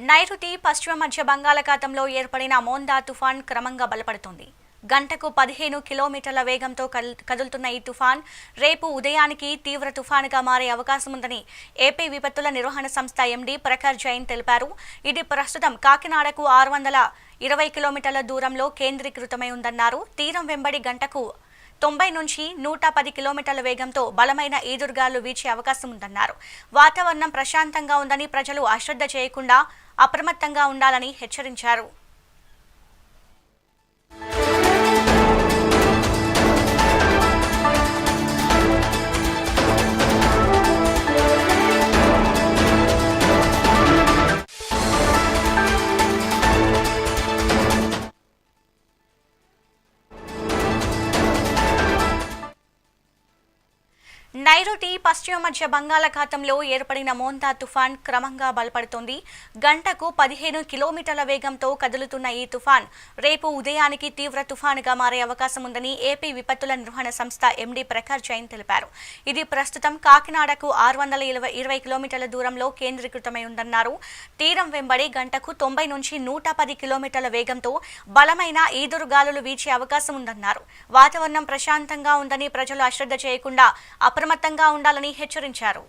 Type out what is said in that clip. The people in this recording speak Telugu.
నైరుతి పశ్చిమ మధ్య బంగాళాఖాతంలో ఏర్పడిన మోందా తుఫాన్ క్రమంగా బలపడుతుంది. గంటకు పదిహేను కిలోమీటర్ల వేగంతో కల్- కదులుతున్న ఈ తుఫాన్ రేపు ఉదయానికి తీవ్ర తుఫానుగా మారే అవకాశం ఉందని ఏపీ విపత్తుల నిర్వహణ సంస్థ ఎండీ ప్రఖర్ జైన్ తెలిపారు. ఇది ప్రస్తుతం కాకినాడకు ఆరు వందల ఇరవై కిలోమీటర్ల దూరంలో కేంద్రీకృతమై ఉందన్నారు. తీరం వెంబడి గంటకు తొంభై నుంచి నూట పది కిలోమీటర్ల వేగంతో బలమైన ఈదురుగాలు వీచే అవకాశం ఉందన్నారు. వాతావరణం ప్రశాంతంగా ఉందని ప్రజలు అశ్రద్ధ చేయకుండా అప్రమత్తంగా ఉండాలని హెచ్చరించారు. నైరుతి పశ్చిమ మధ్య బంగాళాఖాతంలో ఏర్పడిన మోంతా తుఫాన్ క్రమంగా బలపడుతోంది. గంటకు పదిహేను కిలోమీటర్ల వేగంతో కదులుతున్న ఈ తుఫాన్ రేపు ఉదయానికి తీవ్ర తుఫానుగా మారే అవకాశం ఉందని ఏపీ విపత్తుల నిర్వహణ సంస్థ ఎండీ ప్రఖర్ జైన్ తెలిపారు. ఇది ప్రస్తుతం కాకినాడకు ఆరు వందల ఇరవై ఇరవై కిలోమీటర్ల దూరంలో కేంద్రీకృతమై ఉందన్నారు. తీరం వెంబడి గంటకు తొంభై నుంచి నూట పది కిలోమీటర్ల వేగంతో బలమైన ఈదురు గాలులు వీచే అవకాశం ఉందన్నారు. వాతావరణం ప్రశాంతంగా ఉందని ప్రజలు అశ్రద్ధ చేయకుండా అప్రమత్తంగా ఉండాలని హెచ్చరించారు.